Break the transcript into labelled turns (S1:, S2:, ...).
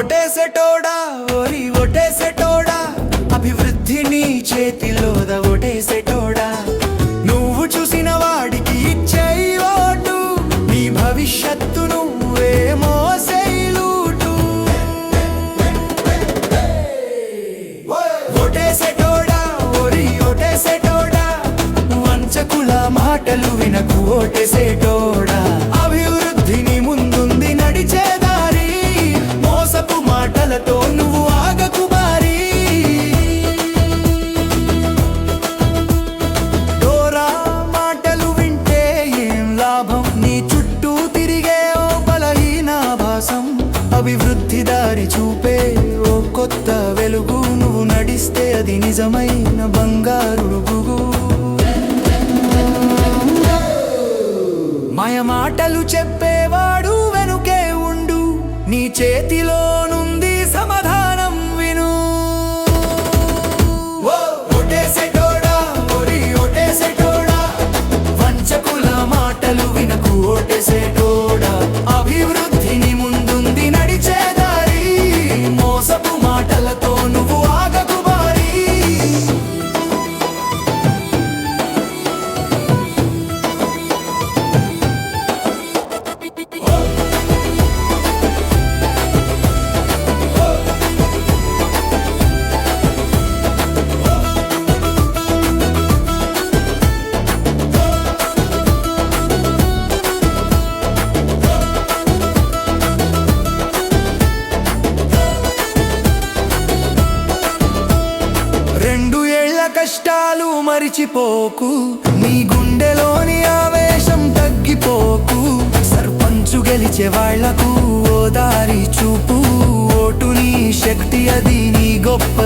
S1: ఒటేసేటోడా? ఓరి ఒటేసేటోడా? అభివృద్ధి నీ చేతిలోద ఒటేసేటోడా? నువ్వు చూసిన వాడికి ఇచ్చేయి ఓటు నీ భవిష్యత్తు నువ్వే మోసేలుటు ఒటేసేటోడా? ఓరి ఒటేసేటోడా? వంచకుల మాటలు వినకు ఓటేసేటోడా అభివృద్ధి దారి చూపే ఓ కొత్త వెలుగు నువ్వు నడిస్తే అది నిజమైన బంగారు మయమాటలు మాయ మాటలు చెప్పేవాడు వెనుకే ఉండు నీ చేతిలో కష్టాలు మరిచిపోకు. నీ గుండెలోని ఆవేశం తగ్గిపోకు. సర్పంచు గెలిచే వాళ్ళకు ఓదారి దారి చూపు. ఓటు నీ శక్తి అది నీ గొప్ప